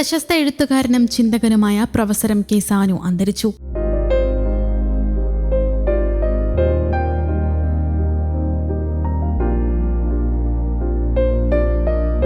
പ്രശസ്ത എഴുത്തുകാരനും ചിന്തകനുമായ പ്രൊഫസർ എം കെ സാനു അന്തരിച്ചു.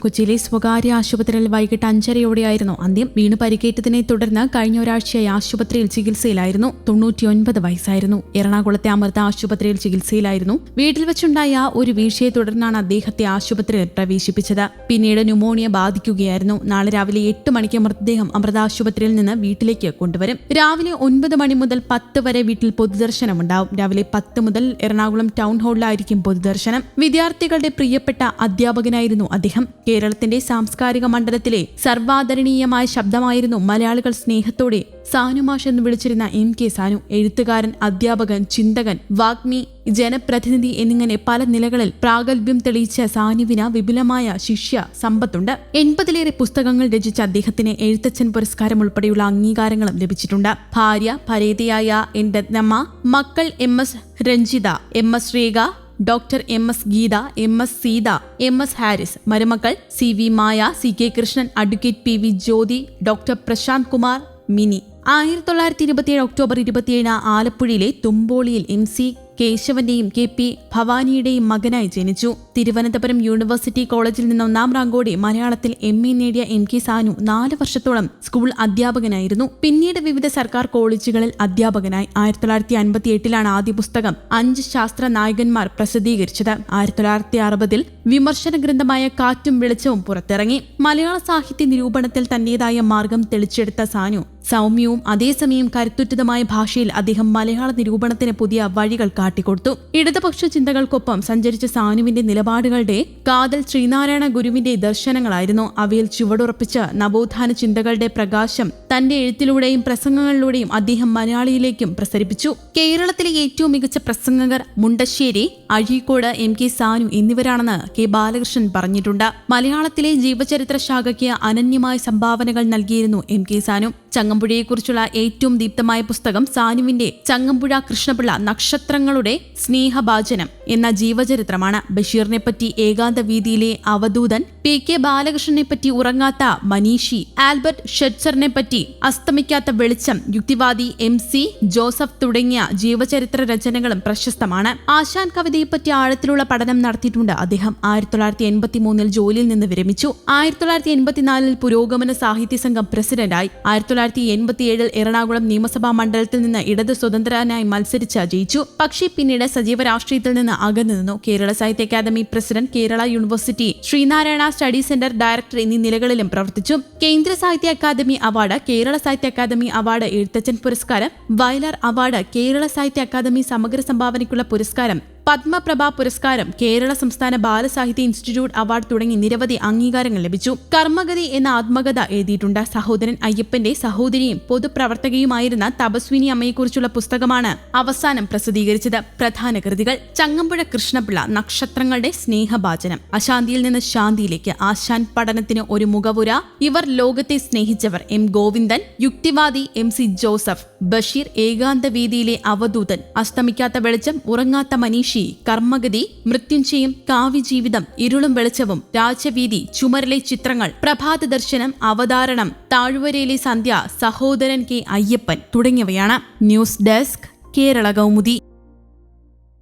കൊച്ചിയിലെ സ്വകാര്യ ആശുപത്രിയിൽ വൈകിട്ട് അഞ്ചരയോടെയായിരുന്നു അന്ത്യം. വീണ് പരിക്കേറ്റതിനെ തുടർന്ന് കഴിഞ്ഞ ഒരാഴ്ചയായി ആശുപത്രിയിൽ ചികിത്സയിലായിരുന്നു. തൊണ്ണൂറ്റിയൊൻപത് വയസ്സായിരുന്നു. എറണാകുളത്തെ അമൃത ആശുപത്രിയിൽ ചികിത്സയിലായിരുന്നു. വീട്ടിൽ വെച്ചുണ്ടായ ഒരു വീഴ്ചയെ തുടർന്നാണ് അദ്ദേഹത്തെ ആശുപത്രിയിൽ പ്രവേശിപ്പിച്ചത്. പിന്നീട് ന്യൂമോണിയ ബാധിക്കുകയായിരുന്നു. നാളെ രാവിലെ എട്ട് മണിക്ക് മൃതദേഹം അമൃത ആശുപത്രിയിൽ നിന്ന് വീട്ടിലേക്ക് കൊണ്ടുവരും. രാവിലെ ഒൻപത് മണി മുതൽ പത്ത് വരെ വീട്ടിൽ പൊതുദർശനമുണ്ടാവും. രാവിലെ പത്ത് മുതൽ എറണാകുളം ടൗൺ ഹാളിലായിരിക്കും പൊതുദർശനം. വിദ്യാർത്ഥികളുടെ പ്രിയപ്പെട്ട അധ്യാപകനായിരുന്നു അദ്ദേഹം. കേരളത്തിന്റെ സാംസ്കാരിക മണ്ഡലത്തിലെ സർവാദരണീയമായ ശബ്ദമായിരുന്നു മലയാളികൾ സ്നേഹത്തോടെ സാനുമാഷ് എന്ന് വിളിച്ചിരുന്ന എം കെ സാനു. എഴുത്തുകാരൻ അധ്യാപകൻ ചിന്തകൻ വാഗ്മി ജനപ്രതിനിധി എന്നിങ്ങനെ പല നിലകളിൽ പ്രാഗൽഭ്യം തെളിയിച്ച സാനുവിന് വിപുലമായ ശിഷ്യ സമ്പത്തുണ്ട്. എൺപതിലേറെ പുസ്തകങ്ങൾ രചിച്ച അദ്ദേഹത്തിന് എഴുത്തച്ഛൻ പുരസ്കാരം ഉൾപ്പെടെയുള്ള അംഗീകാരങ്ങളും ലഭിച്ചിട്ടുണ്ട്. ഭാര്യ പരേതയായ എൻ രത്നമ്മ മക്കൾ M S Ranjitha M S Rekha doctor M S Geetha M S Seetha M S Haris. മരുമക്കൾ C V Maya C K Krishnan advocate P V Jyothi doctor Prashanth Kumar Mini. ആയിരത്തി തൊള്ളായിരത്തി ഇരുപത്തിയേഴ് October ഇരുപത്തിയേഴിന് ആലപ്പുഴയിലെ തുമ്പോളിയിൽ M C കേശവന്റെയും K P ഭവാനിയുടെയും മകനായി ജനിച്ചു. തിരുവനന്തപുരം യൂണിവേഴ്സിറ്റി കോളേജിൽ നിന്ന് ഒന്നാം റാങ്കോടെ മലയാളത്തിൽ എം എ നേടിയ എം കെ സാനു നാല് വർഷത്തോളം സ്കൂൾ അധ്യാപകനായിരുന്നു. പിന്നീട് വിവിധ സർക്കാർ കോളേജുകളിൽ അധ്യാപകനായി. ആയിരത്തി തൊള്ളായിരത്തി അൻപത്തി എട്ടിലാണ് ആദ്യ പുസ്തകം അഞ്ച് ശാസ്ത്ര നായകന്മാർ പ്രസിദ്ധീകരിച്ചത്. ആയിരത്തി തൊള്ളായിരത്തി അറുപതിൽ വിമർശന ഗ്രന്ഥമായ കാറ്റും വെളിച്ചവും പുറത്തിറങ്ങി. മലയാള സാഹിത്യ നിരൂപണത്തിൽ തന്റേതായ മാർഗം തെളിച്ചെടുത്ത സാനു സൗമ്യവും അതേസമയം കരുത്തുറ്റതുമായ ഭാഷയിൽ അദ്ദേഹം മലയാള നിരൂപണത്തിന് പുതിയ വഴികൾ കാട്ടിക്കൊടുത്തു. ഇടതുപക്ഷ ചിന്തകൾക്കൊപ്പം സഞ്ചരിച്ച സാനുവിന്റെ നിലപാടുകളുടെ കാതൽ ശ്രീനാരായണ ഗുരുവിന്റെ ദർശനങ്ങളായിരുന്നു. അവയിൽ ചുവടുറപ്പിച്ച നവോത്ഥാന ചിന്തകളുടെ പ്രകാശം തന്റെ എഴുത്തിലൂടെയും പ്രസംഗങ്ങളിലൂടെയും അദ്ദേഹം മലയാളിയിലേക്കും പ്രസരിപ്പിച്ചു. കേരളത്തിലെ ഏറ്റവും മികച്ച പ്രസംഗകർ മുണ്ടശ്ശേരി അഴീക്കോട് എം കെ സാനു എന്നിവരാണെന്ന് കെ ബാലകൃഷ്ണൻ പറഞ്ഞിട്ടുണ്ട്. മലയാളത്തിലെ ജീവചരിത്ര ശാഖയ്ക്ക് അനന്യമായ സംഭാവനകൾ നൽകിയിരുന്നു എം കെ സാനു. ചങ്ങമ്പുഴയെക്കുറിച്ചുള്ള ഏറ്റവും ദീപ്തമായ പുസ്തകം സാനുവിന്റെ ചങ്ങമ്പുഴ കൃഷ്ണപിള്ള നക്ഷത്രങ്ങളുടെ സ്നേഹഭാചനം എന്ന ജീവചരിത്രമാണ്. ബഷീറിനെ പറ്റി ഏകാന്ത വീതിയിലെ അവധൂതൻ പി കെ ബാലകൃഷ്ണനെ പറ്റി ഉറങ്ങാത്ത മനീഷി ആൽബർട്ട് ഷെറ്റ്സറിനെ പറ്റി അസ്തമിക്കാത്ത വെളിച്ചം യുക്തിവാദി എം സി ജോസഫ് തുടങ്ങിയ ജീവചരിത്ര രചനകളും പ്രശസ്തമാണ്. ആശാൻ കവിതയെപ്പറ്റി ആഴത്തിലുള്ള പഠനം നടത്തിയിട്ടുണ്ട് അദ്ദേഹം. ആയിരത്തി തൊള്ളായിരത്തി എൺപത്തി മൂന്നിൽ ജോലിയിൽ നിന്ന് വിരമിച്ചു. ആയിരത്തി തൊള്ളായിരത്തി എൺപത്തിനാലിൽ പുരോഗമന സാഹിത്യ സംഘം പ്രസിഡന്റായി. ആയിരത്തി തൊള്ളായിരത്തി എൺപത്തിയേഴിൽ എറണാകുളം നിയമസഭാ മണ്ഡലത്തിൽ നിന്ന് ഇടത് സ്വതന്ത്രനായി മത്സരിച്ച ജയിച്ചു. പക്ഷേ പിന്നീട് സജീവ രാഷ്ട്രീയത്തിൽ നിന്ന് അകന്നു നിന്നു. Kerala Sahitya Akademi president Kerala university Sreenarayana study centre director എന്നീ നിലകളിലും പ്രവർത്തിച്ചു. കേന്ദ്ര സാഹിത്യ academy award Kerala Sahitya academy award Ezhuthachan പുരസ്കാരം വയലാർ അവാർഡ് കേരള സാഹിത്യ അക്കാദമി സമഗ്ര സംഭാവനയ്ക്കുള്ള പുരസ്കാരം പത്മപ്രഭ പുരസ്കാരം കേരള സംസ്ഥാന ബാലസാഹിത്യ ഇൻസ്റ്റിറ്റ്യൂട്ട് അവാർഡ് തുടങ്ങി നിരവധി അംഗീകാരങ്ങൾ ലഭിച്ചു. കർമ്മഗതി എന്ന ആത്മകഥ എഴുതിയിട്ടുണ്ട്. സഹോദരൻ അയ്യപ്പന്റെ സഹോദരിയും പൊതുപ്രവർത്തകയുമായിരുന്ന തപസ്വിനി അമ്മയെക്കുറിച്ചുള്ള പുസ്തകമാണ് അവസാനം പ്രസിദ്ധീകരിച്ചത്. പ്രധാന കൃതികൾ ചങ്ങമ്പുഴ കൃഷ്ണപിള്ള നക്ഷത്രങ്ങളുടെ സ്നേഹഭാചനം അശാന്തിയിൽ നിന്ന് ശാന്തിയിലേക്ക് ആശാൻ പഠനത്തിന് ഒരു മുഖവുര. ഇവർ ലോകത്തെ സ്നേഹിച്ചവർ എം ഗോവിന്ദൻ യുക്തിവാദി എം സി ജോസഫ് ബഷീർ ഏകാന്ത വീതിയിലെ അവധൂതൻ. അസ്തമിക്കാത്ത വെളിച്ചം ഉറങ്ങാത്ത മനീഷ് ഋഷി കർമ്മഗതി മൃത്യുഞ്ജയം കാവ്യജീവിതം ഇരുളും വെളിച്ചവും രാജവീതി ചുമരിലെ ചിത്രങ്ങൾ പ്രഭാത ദർശനം അവതാരണം താഴ്വരയിലെ സന്ധ്യ സഹോദരൻ കെ അയ്യപ്പൻ തുടങ്ങിയവയാണ്. News desk Kerala Kaumudi.